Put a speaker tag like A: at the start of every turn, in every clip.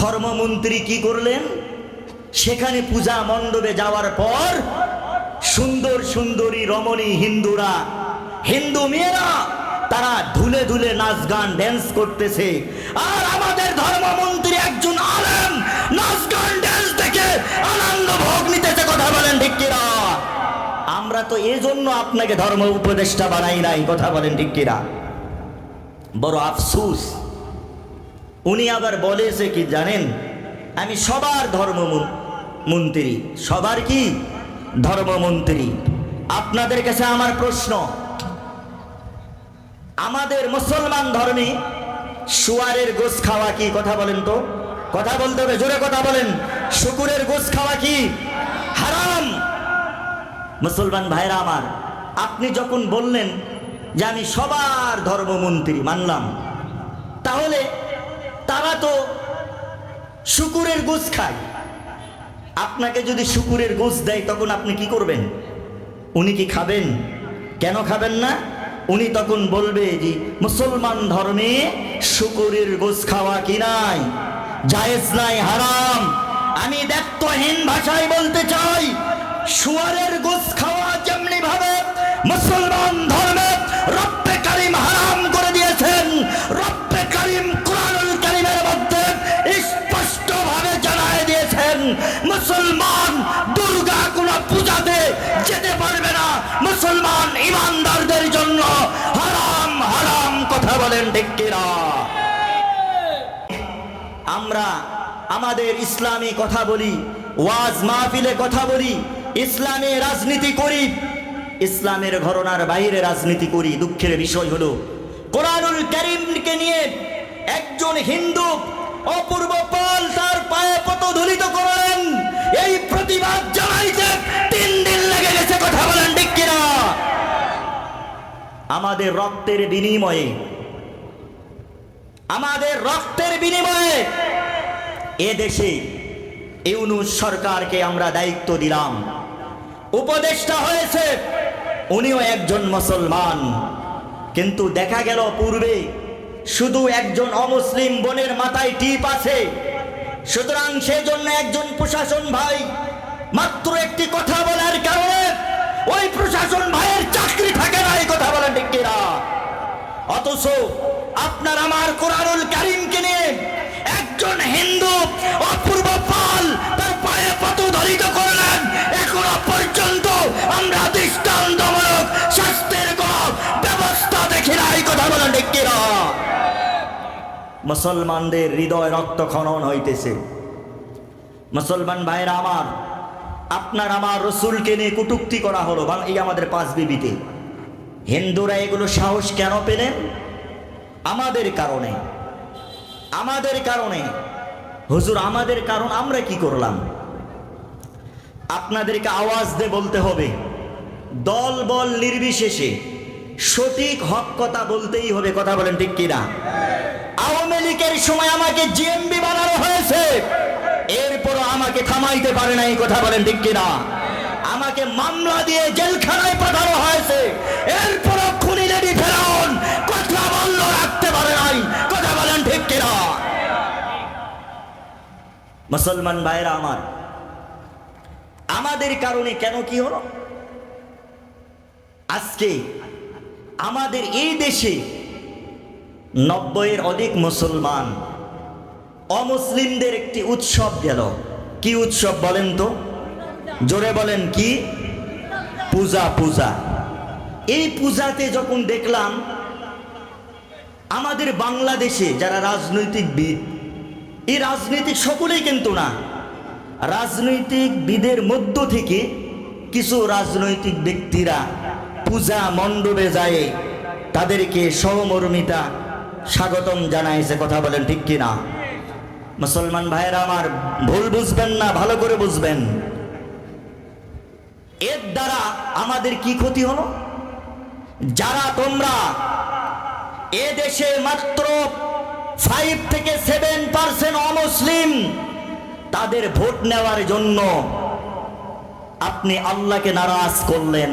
A: ধর্মমন্ত্রী কি করলেন? সেখানে পূজা মণ্ডপে যাওয়ার পর সুন্দর সুন্দরী রমণী হিন্দুরা, হিন্দু মেয়েরা, তারা ধুলে ধুলে নাচ গান ড্যান্স করতেছে। আর আমাদের ধর্মমন্ত্রী একজন আলেম, নাচ গান ড্যান্স দেখে আনন্দ ভোগ নিতেছে, কথা বলেন ঠিক আমরা তো এজন্য আপনাকে ধর্ম উপদেষ্টা বানাই নাই, কথা বলেন ঠিক বড় আফসুস। উনি আবার বলেছে কি জানেন? আমি সবার ধর্ম মন্ত্রী। সবার কি? ধর্মমন্ত্রী আপনাদের কাছে আমার প্রশ্ন। আমাদের মুসলমান ধর্মে শুয়ারের গোস খাওয়া কি? কথা বলেন তো। কথা বলতে হবে, জোরে কথা বলেন। শুকুরের গোস খাওয়া কি? হারাম! মুসলমান ভাইরা আমার, আপনি যখন বললেন যে আমি সবার ধর্মমন্ত্রী মানলাম, তাহলে তারা তো শুকুরের গোস খায়। আপনাকে যদি শুকুরের গোস দেয়, তখন আপনি কি করবেন? উনি কি খাবেন? কেন খাবেন না? উনি তখন বলবে যে, মুসলমান ধর্মে শুকুরের গোস খাওয়া কি নাই? জায়েজ নাই, হারাম। আমি দায়িত্বহীন ভাষায় বলতে চাই, শুয়ারের গোস খাওয়া যেমনি ভাবে মুসলমান ধর্মে রব্বে আমরা আমাদের ইসলামী কথা বলি, ওয়াজ মাহফিলে কথা বলি, ইসলামে রাজনীতি করি, ইসলামের ঘরনার বাইরে রাজনীতি করি। দুঃখের বিষয় হলো, কোরআনুল করিমকে নিয়ে একজন হিন্দু অপূর্ব পাল তার পায়ে পত ধুলিত করলেন এই প্রতিবাদ জানাইতে তিন দিন লেগে গেছে, কথা বলেন কিনা? আমাদের রক্তের বিনিময়ে, আমাদের রক্তের বিনিময়ে এ দেশে ইউনুস সরকারকে আমরা দায়িত্ব দিলাম। উপদেষ্টা হয়েছে, উনিও একজন মুসলমান। কিন্তু দেখা গেল পূর্বে শুধু একজন অমুসলিম বোনের মাথায় টিপ আছে। সুতরাং সেজন্য একজন প্রশাসন ভাই মাত্র একটি কথা বলার কারণে ওই প্রশাসন ভাইয়ের চাকরি থাকে না, এই কথা বলেন কিনা? অথচ আপনার আমার কোরআনুল কারিমকে নিয়ে একজন হিন্দু অপূর্ব পাল তার পায়ে পত ধরিত করলেন। এখনও পর্যন্ত আমরা দৃষ্টান্তমূলক শাস্তির ব্যবস্থা দেখি না এই কথা বলেন মুসলমানদের হৃদয় রক্ত খনন হইতেছে। মুসলমান ভাইরা আমার, আপনার আমার রসুলকে নিয়ে কটুক্তি করা হলো এই আমাদের পাঁচ বিবিতে। হিন্দুরা এগুলো সাহস কেন পেলেন? আমাদের কারণে। আমাদের কারণে। হুজুর, আমাদের কারণ আমরা কি করলাম? আপনাদেরকে আওয়াজ দিয়ে বলতে হবে, দল বল নির্বিশেষে সঠিক হক কথা বলতেই হবে, কথা বলেন ঠিক কিনা? আওয়ামী লীগের সময় আমাকে জিএমবি বানানো হয়েছে। এরপরও আমাকে থামাইতে পারে না এই কথা বলেন ঠিক কিনা? আমাকে মামলা দিয়ে জেলখানায় পাঠানো হয়েছে। এরপরও মুসলমান ভাইরা আমার, আমাদের কারণে কেন কি হলো? আজকে আমাদের এই দেশে নব্বইয়ের অধিক মুসলমান অমুসলিমদের একটি উৎসব গেল। কি উৎসব বলেন তো? জোরে বলেন কি? পূজা পূজা। এই পূজাতে যখন দেখলাম, আমাদের বাংলাদেশে যারা রাজনৈতিকবিদ এই রাজনৈতিক সকলেই কিন্তু না। রাজনৈতিকবিদের মধ্য থেকে কিছু রাজনৈতিক ব্যক্তিরা পূজা মণ্ডপে যায়। তাদেরকে সহমর্মিতা স্বাগতম জানাইছে, কথা বলেন ঠিক কিনা? মুসলমান ভাইয়েরা আমার ভুল বুঝবেন না, ভালো করে বুঝবেন। এর দ্বারা আমাদের কি ক্ষতি হলো? যারা তোমরা এ দেশে মাত্র ফাইভ থেকে সেভেন পার্সেন্ট অমুসলিম তাদের ভোট নেওয়ার জন্য আপনি আল্লাহকে নারাজ করলেন।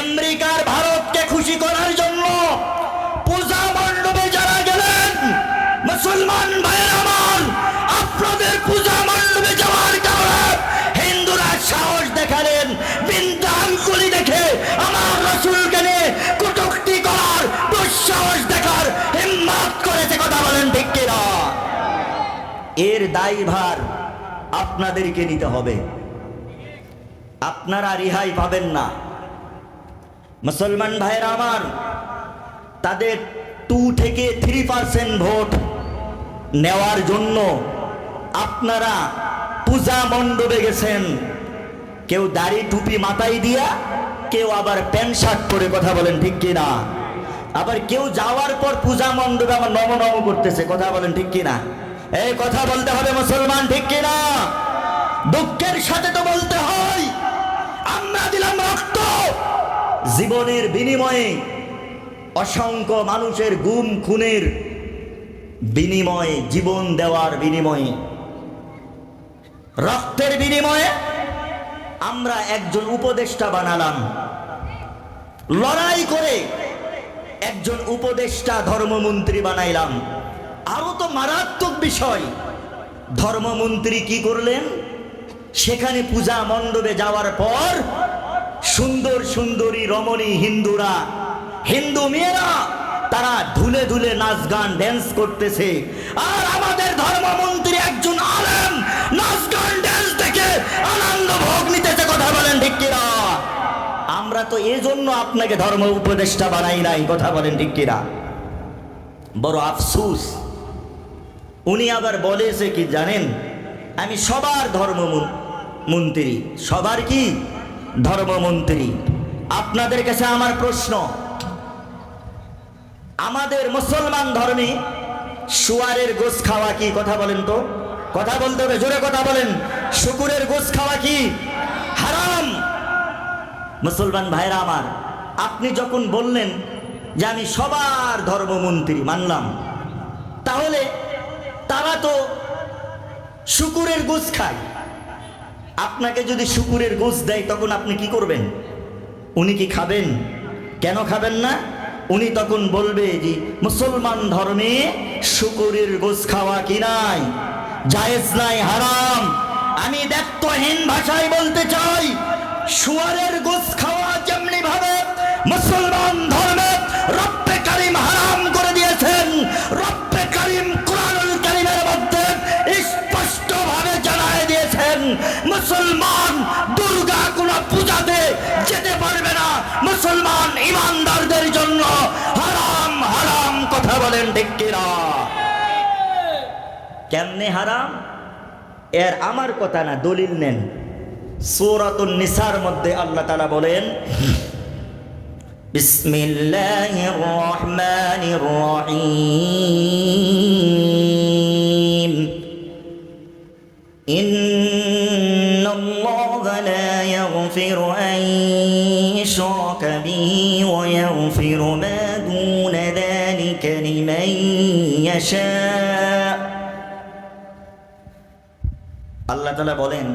A: আমেরিকার ভারতকে খুশি করার জন্য পূজা এর দায়ভার আপনাদেরকে নিতে হবে। আপনারা রেহাই পাবেন না। মুসলমান ভাইয়েরা আমার, তাদের টু থেকে থ্রি পার্সেন্ট ভোট নেওয়ার জন্য আপনারা পূজা মণ্ডপে গেছেন। কেউ দাড়ি টুপি মাথায় দিয়া, কেউ আবার প্যান্ট শার্ট পরে কথা বলেন, ঠিক কিনা আবার কেউ যাওয়ার পর পূজা মণ্ডপে আমার নম নম করতেছে, কথা বলেন, ঠিক কিনা এই কথা বলতে হবে মুসলমান, ঠিক কিনা? দুঃখের সাথে তো বলতে হয়। আমরা দিলাম রক্ত। জীবনের বিনিময়ে অসংখ্য মানুষের গুম, খুনের বিনিময়ে, জীবন দেওয়ার বিনিময়ে, রক্তের বিনিময়ে আমরা একজন উপদেষ্টা বানালাম। লড়াই করে একজন উপদেষ্টা ধর্মমন্ত্রী বানাইলাম। আরও তো মারাত্মক বিষয়। ধর্মমন্ত্রী কি করলেন? সেখানে পূজা মণ্ডপে যাওয়ার পর সুন্দর সুন্দরী রমণী হিন্দুরা, হিন্দু মেয়েরা, তারা ধুলে ধুলে নাচ গান ড্যান্স করতেছে। আর আমাদের ধর্মমন্ত্রী একজন আলেম, নাচ গান ড্যান্স দেখে আনন্দ ভোগ নিতেছে, কথা বলেন ঠিক আমরা তো এই জন্য আপনাকে ধর্ম উপদেষ্টা বানাই নাই, কথা বলেন ঠিক বড় আফসুস। উনি আবার বলেছে কি জানেন? আমি সবার ধর্ম মন্ত্রী। সবার কি? ধর্মমন্ত্রী আপনাদের কাছে আমার প্রশ্ন। আমাদের মুসলমান ধর্মে শুয়ারের গোস খাওয়া কি? কথা বলেন তো। কথা বলতে হবে, জোরে কথা বলেন। শুকুরের গোস খাওয়া কি? হারাম। মুসলমান ভাইরা আমার, আপনি যখন বললেন যে আমি সবার ধর্মমন্ত্রী মানলাম, তাহলে তারা তো শুকুরের গোস খায়। আপনাকে যদি শুকুরের গোস দেয়, তখন আপনি কি করবেন? উনি কি খাবেন? কেন খাবেন না? উনি তখন বলবে যে, মুসলমান ধর্মে শুকুরের গোস খাওয়া কি নাই? জায়েজ নাই, হারাম। আমি দেখতহীন ভাষায় বলতে চাই, শুয়ারের কেমনে হারাম? এর আমার কথা না, দলিল নেন। সৌরাতুল নিসার মধ্যে আল্লাহ তালা বলেন, বিসমিল্লাহির রহিম। ইন্নাল্লাহা লা ওয়া আল্লাহ তালা বলেন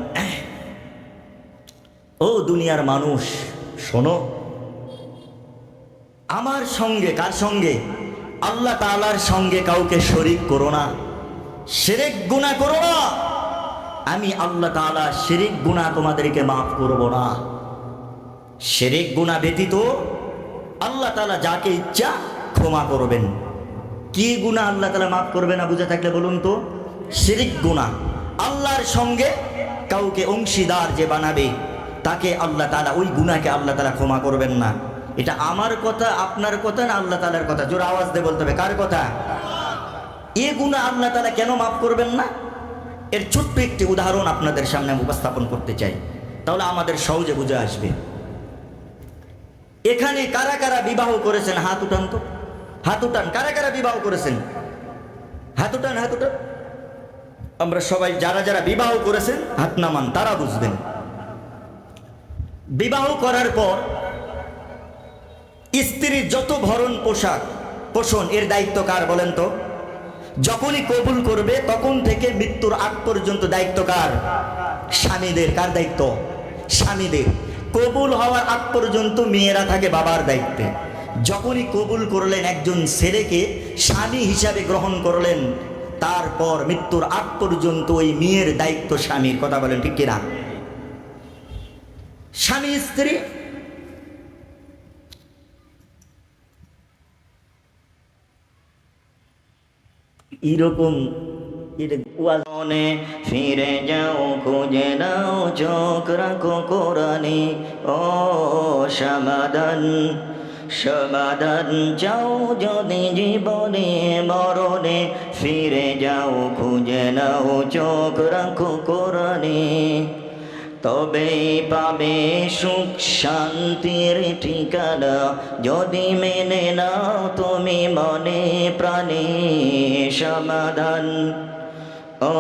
A: ও দুনিয়ার মানুষ, শোনো, আমার সঙ্গে, কার সঙ্গে? আল্লাহ তালার সঙ্গে কাউকে শরিক করো না সেরেক গুণা করো না। আমি আল্লাহ তালা শিরিক গুণা তোমাদেরকে মাফ করব না। শিরিক গুণা ব্যতীত আল্লাহ তালা যাকে ইচ্ছা ক্ষমা করবেন। কি গুণা আল্লাহ তালা মাফ করবে না বুঝে থাকলে বলুন তো? শিরিক গুণা আল্লাহর সঙ্গে কাউকে অংশীদার যে বানাবে, তাকে আল্লাহ তালা ওই গুণাকে আল্লাহ তালা ক্ষমা করবেন না। এটা আমার কথা, আপনার কথা না আল্লাহ তালার কথা? জোর আওয়াজ দিয়ে বলতে হবে, কার কথা? এ গুণা আল্লাহ তালা কেন মাফ করবেন না? এর ছোট্ট একটি উদাহরণ আপনাদের সামনে আমি উপস্থাপন করতে চাই। তাহলে আমাদের সহজে বুঝে আসবে। এখানে কারা কারা বিবাহ করেছেন? হাত উঠান তো। হাত উঠান। কারা কারা বিবাহ করেছেন? হাত উঠান হাত উঠান। আমরা সবাই যারা যারা বিবাহ করেছেন, হাত নামান, তারা বুঝবেন। বিবাহ করার পর স্ত্রীর যত ভরণ পোশাক, পোষণ, এর দায়িত্ব কার বলেন তো? যখনই কবুল করবে, তখন থেকে মৃত্যুর আগ পর্যন্ত দায়িত্ব কার? স্বামীদের। কার দায়িত্ব? স্বামীদের। কবুল হওয়ার আগ পর্যন্ত মেয়েরা থাকে বাবার দায়িত্বে। যখনই কবুল করলেন একজন ছেলেকে, স্বামী হিসাবে গ্রহণ করলেন তারপর মৃত্যুর আগ পর্যন্ত ওই মেয়ের দায়িত্ব স্বামীর, কথা বলেন ঠিক কিনা? স্বামী, স্ত্রী? এরকম মনে ফিরে যাও, খুঁজে নাও, চোখ রাখো কোরআনে ও সমাধান সমাধান চাও যদি জীবনে, মরণে ফিরে যাও, খুঁজে নাও, চোখ রাখো কোরআনে। তবেই পাবে সুখ, শান্তির ঠিকানা। যদি মেনে নাও তুমি মনে প্রাণে সমাধান। ও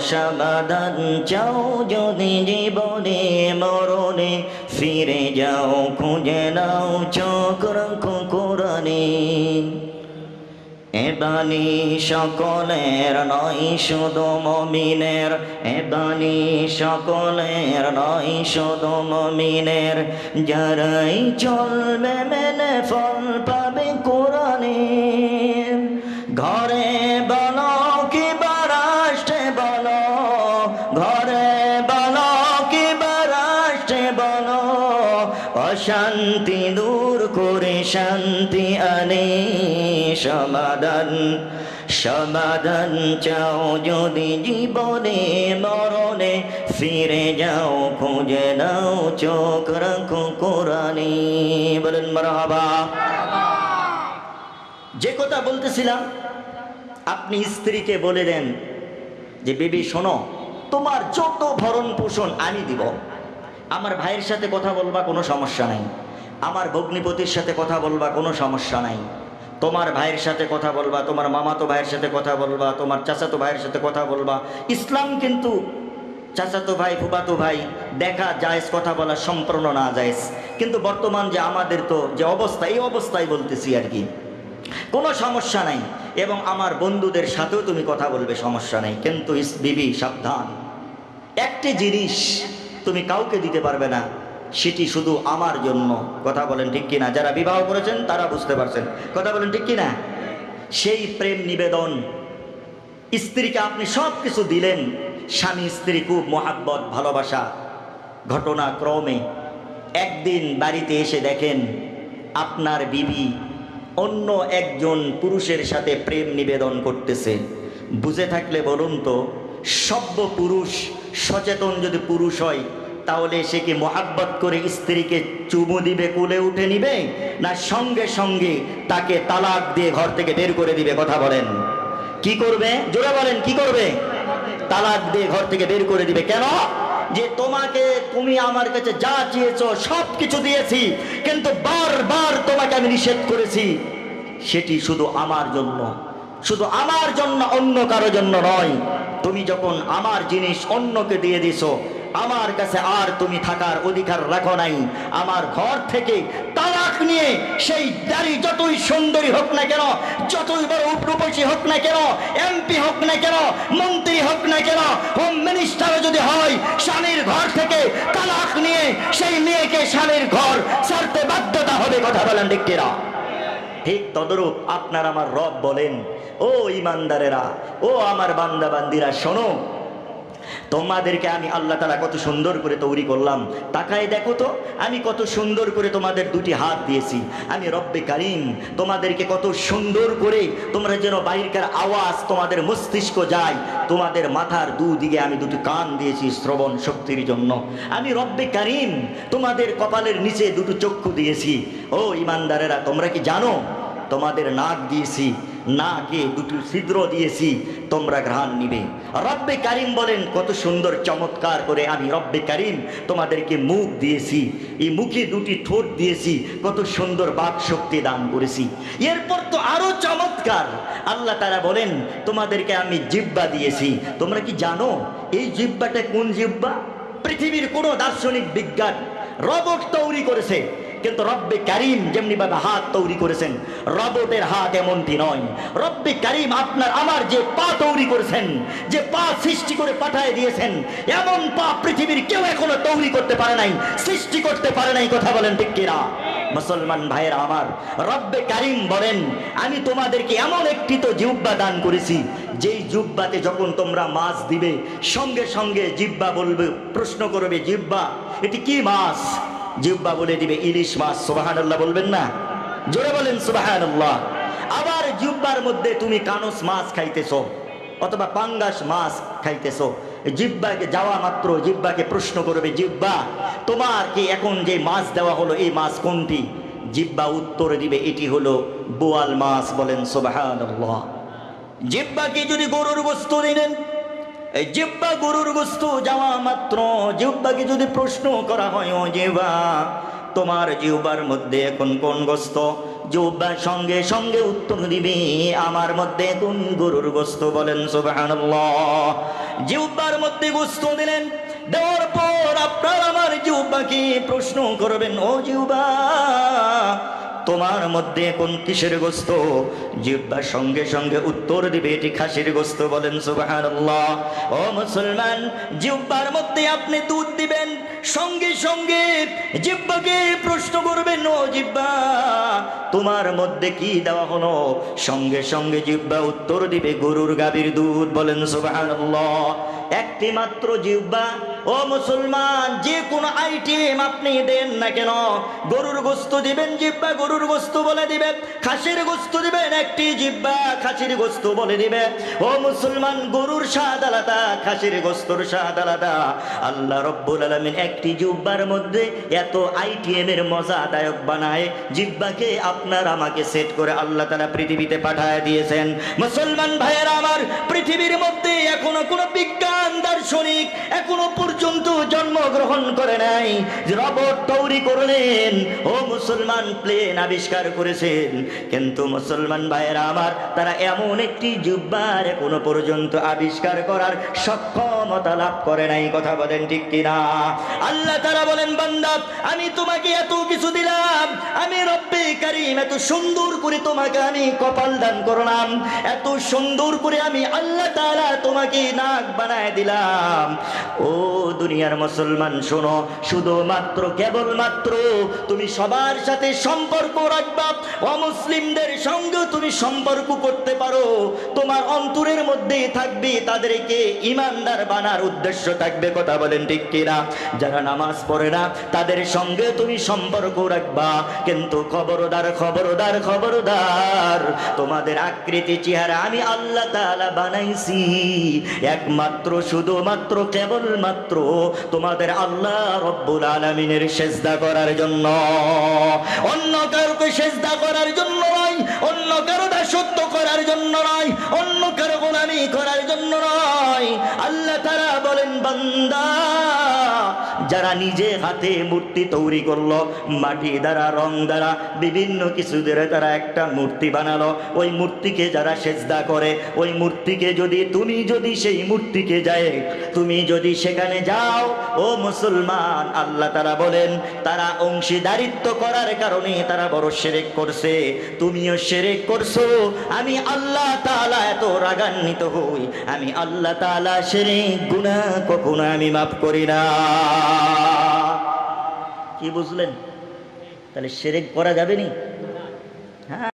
A: সমাধান চাও যদি জীবনে, মরণে ফিরে যাও, খুঁজে নাও চোখ রাখো কোরআনে। এবানি সকলের নয়, শুধু মমিনের। এবানি সকলের নয়, শুধু মমিনের। যারাই চলবে, মেনে ফল পাবে কোরআনের সমাধান সমাধান চাও যদি জীবনে, মরণে ফিরে যাও, খুঁজে নাও, চোখ রাখো কোরআনে। বলেন মারহাবা। যে কথা বলতেছিলাম, আপনি স্ত্রীকে বলে দেন যে, বেবি, শোনো, তোমার যত ভরণ পোষণ আমি দিব। আমার ভাইয়ের সাথে কথা বলবা কোনো সমস্যা নাই। আমার ভগ্নিপতির সাথে কথা বলবা কোনো সমস্যা নাই। তোমার ভাইয়ের সাথে কথা বলবা, তোমার মামাতো ভাইয়ের সাথে কথা বলবা, তোমার চাচাতো ভাইয়ের সাথে কথা বলবা। ইসলাম কিন্তু চাচাতো ভাই ফুবাতো ভাই, দেখা জায়েজ, কথা বলা সম্পূর্ণ না জায়েজ। কিন্তু বর্তমান যে আমাদের তো যে অবস্থা, এই অবস্থায় বলতেছি আর কি। কোনো সমস্যা নাই। এবং আমার বন্ধুদের সাথেও তুমি কথা বলবে, সমস্যা নেই। কিন্তু বিবি, সাবধান। একটি জিনিস তুমি কাউকে দিতে পারবে না সেটি শুধু আমার জন্য। কথা বলেন ঠিক কিনা? যারা বিবাহ করেছেন, তারা বুঝতে পারছেন। কথা বলেন ঠিক কিনা? সেই প্রেম নিবেদন, স্ত্রীকে আপনি সব কিছু দিলেন, স্বামী, স্ত্রী খুব মহাব্বত, ভালোবাসা। ঘটনাক্রমে একদিন বাড়িতে এসে দেখেন, আপনার বিবি অন্য একজন পুরুষের সাথে প্রেম নিবেদন করতেছে। বুঝে থাকলে বলুন তো, সভ্য পুরুষ, সচেতন যদি পুরুষ হয় তাহলে সে কি মোহাব্বত করে স্ত্রীকে চুমু দিবে, কুলে উঠে নিবে? না সঙ্গে সঙ্গে তাকে তালাক দিয়ে ঘর থেকে বের করে দিবে? কথা বলেন। কি করবে? জোরে বলেন, কি করবে? তালাক দিয়ে ঘর থেকে বের করে দিবে। কেন? যে তোমাকে তুমি আমার কাছে যা চেয়েছো সব কিছু দিয়েছি, কিন্তু বারবার তোমাকে আমি নিষেধ করেছি। সেটি শুধু আমার জন্য। শুধু আমার জন্য, অন্য কারও জন্য নয়। তুমি যখন আমার জিনিস অন্যকে দিয়ে দিছো আমার কাছে আর তুমি থাকার অধিকার রাখো নাই আমার ঘর থেকে তালাক নিয়ে সেই দাড়ি যতই সুন্দরী হোক না কেন, যতই বড় উপরূপসী হোক না কেন, এমপি হোক না কেন, মন্ত্রী হোক না কেন হোম মিনিস্টার যদি হয়, স্বামীর ঘর থেকে তালাক নিয়ে সেই মেয়েকে স্বামীর ঘর ছাড়তে বাধ্যতা হবে কথা বলেন কিনা? ঠিক তদরূপ আপনার আমার রব বলেন, ও ইমানদারেরা, ও আমার বান্দা বান্দিরা শোনো তোমাদেরকে আমি আল্লাহ তালা কত সুন্দর করে তৈরি করলাম। তাকায় দেখো তো, আমি কত সুন্দর করে তোমাদের দুটি হাত দিয়েছি। আমি রব্বে কারিম, তোমাদেরকে কত সুন্দর করে তোমরা যেন বাইরকার আওয়াজ তোমাদের মস্তিষ্ক যায়, তোমাদের মাথার দুদিকে আমি দুটি কান দিয়েছি শ্রবণ শক্তির জন্য। আমি রব্বে কারিম, তোমাদের কপালের নিচে দুটো চক্ষু দিয়েছি। ও ইমানদারেরা, তোমরা কি জানো? তোমাদের নাক দিয়েছি। নাকে দুটো ছিদ্র দিয়েছি, তোমরা ঘ্রাণ নিবে। রব্বে কারিম বলেন, কত সুন্দর, চমৎকার করে আমি রব্বে কারিম তোমাদেরকে মুখ দিয়েছি। এই মুখে দুটি ঠোঁট দিয়েছি, কত সুন্দর বাক শক্তি দান করেছি। এরপর তো আরও চমৎকার। আল্লাহ তারা বলেন, তোমাদেরকে আমি জিব্বা দিয়েছি। তোমরা কি জানো, এই জিব্বাটা কোন জিব্বা? পৃথিবীর কোনো দার্শনিক বিজ্ঞান রবট তৈরি করেছে। কিন্তু রব্বে কারিম যেমনি ভাবে হাত তৈরি করেছেন, রবটের হাত এমনটি নয়। রব্বে কারিম আপনার আমার যে পা তৈরি করেছেন, যে পা সৃষ্টি করে পাঠায় দিয়েছেন, এমন পা পৃথিবীর কেউ এখনও তৈরি করতে পারে নাই, সৃষ্টি করতে পারে নাই, কথা বলেন ঠিক কিনা? মুসলমান ভাইয়েরা আমার, রব্বে কারিম বলেন, আমি তোমাদেরকে এমন একটি তো জিব্বা দান করেছি, যেই জিব্বাতে যখন তোমরা মাছ দিবে, সঙ্গে সঙ্গে জিব্বা বলবে, প্রশ্ন করবে জিব্বা এটি কি মাছ? জিব্বা বলে দিবে, ইলিশ মাছ সুবাহান বলবেন না? জোরে বলেন সুবাহান আবার জিব্বার মধ্যে তুমি কানস মাছ খাইতেছ, অথবা পাঙ্গাস মাছ খাইতেছো। জিব্বাকে যাওয়া মাত্র জিব্বাকে প্রশ্ন করবে জিব্বা তোমার কি এখন যে মাছ দেওয়া হলো, এই মাছ কোনটি? জিব্বা উত্তর দিবে, এটি হলো বোয়াল মাছ বলেন, সুবহানাল্লাহ। জিব্বাকে যদি গরুর বস্তু দিলেন এই জিব্বা গরুর গোস্ত যাওয়া মাত্র। জিব্বাকে যদি প্রশ্ন করা হয়, ও জিব্বা, তোমার জিহ্বার মধ্যে এখন কোন গোস্ত? জিহ্বার সঙ্গে সঙ্গে উত্তর দিবি, আমার মধ্যে কোন গরুর গোস্ত বলেন সুবহানাল্লাহ। জিহ্বার মধ্যে গোস্ত দিলেন, দেওয়ার পর আপনার আমার জিহ্বাকে প্রশ্ন করবেন, ও জিহ্বা তোমার মধ্যে কোন কিসের গোস্ত? জিব্বার সঙ্গে সঙ্গে উত্তর দিবে, এটি খাসির গোস্ত বলেন সুবহানাল্লাহ। ও মুসলমান জিব্বার মধ্যে আপনি দুধ দিবেন, সঙ্গে সঙ্গে জিব্বাকে প্রশ্ন করবেন, ও জিব্বা তোমার মধ্যে কি দেওয়া হলো? সঙ্গে সঙ্গে জিব্বা উত্তর দিবে, গরুর গাভীর দুধ বলেন সুবহানাল্লাহ। একটি মাত্র জিব্বা ও মুসলমান, যে কোনো আইটেম আপনি দেন না কেন? গরুর গোস্ত দিবেন জিব্বা গরুর গোস্ত বলে দিবে খাসির গোস্ত দিবেন, একটি জিব্বা খাসির গোস্ত বলে দিবে ও মুসলমান, গরুর স্বাদ আলাদা, খাসির গোস্তর স্বাদ আলাদা। আল্লাহ রব্বুল আলমিন একটি জিব্বার মধ্যে এত আইটিএম এর মজাদায়ক বানায় জিব্বাকে আপনার আমাকে সেট করে আল্লাহ তারা পৃথিবীতে পাঠায় দিয়েছেন। মুসলমান ভাইয়েরা আমার, পৃথিবীর মধ্যে এখনও কোনো বিজ্ঞান দার্শনিক এখনও পর্যন্ত জন্মগ্রহণ করে নাই। রবট তৈরি করলেন, ও মুসলমান প্লেন আবিষ্কার করেছেন। কিন্তু মুসলমান ভাইয়েরা আমার, তারা এমন একটি জুব্বার এখনও পর্যন্ত আবিষ্কার করার সক্ষমতা লাভ করে নাই, কথা বলেন ঠিক কিনা? আল্লাহ তারা বলেন, বান্দা, আমি তোমাকে এত কিছু দিলাম, আমি রব্বে কারিম, এত সুন্দর করে তোমাকে আমি কপাল দান করলাম, এত সুন্দর করে আমি আল্লাহ তাআলা তোমাকে নাক বানায় দিলাম। ও দুনিয়ার মুসলমান, শোনো, শুধুমাত্র, কেবলমাত্র তুমি সবার সাথে সম্পর্ক রাখবা, অমুসলিমদের সঙ্গে তুমি সম্পর্ক করতে পারো, তোমার অন্তরের মধ্যে থাকবে, তাদেরকে ইমানদার বানার উদ্দেশ্য থাকবে, কথা বলেন ঠিক কিনা? যারা নামাজ পড়ে না, তাদের সঙ্গে তুমি সম্পর্ক রাখবা। কিন্তু খবরদার খবরদার খবরদার, তোমাদের আকৃতি চেহারা আমি আল্লাহ তাআলা বানাইছি। একমাত্র, শুধুমাত্র, কেবলমাত্র তোমাদের আল্লাহ রব্বুল আলমিনের সেজদা করার জন্য। অন্য কারোকে সেজদা করার জন্য নয়, অন্য কারও দাসত্ব করার জন্য নয়, অন্য কারও গোলামি করার জন্য নয়। আল্লাহ তারা বলেন বান্দা যারা নিজে হাতে মূর্তি তৈরি করল, মাটি দ্বারা, রং দ্বারা, বিভিন্ন কিছু দ্বারা তারা একটা মূর্তি বানালো। ওই মূর্তিকে যারা সেজদা করে, ওই মূর্তিকে যদি, তুমি যদি সেই মূর্তিকে যায়, তুমি যদি সেখানে যাও, ও মুসলমান, আল্লাহ তারা বলেন, তারা অংশীদারিত্ব করার কারণে তারা বড় সেরেক করছে। তুমিও সেরেক করছ। আমি আল্লাহ তাআলা এত রাগান্বিত হই। আমি আল্লাহ তাআলা সেরেক গুনাহ কখনো আমি মাফ করি না। কি বুঝলেন? তাহলে সেরেক করা যাবে নি? হ্যাঁ।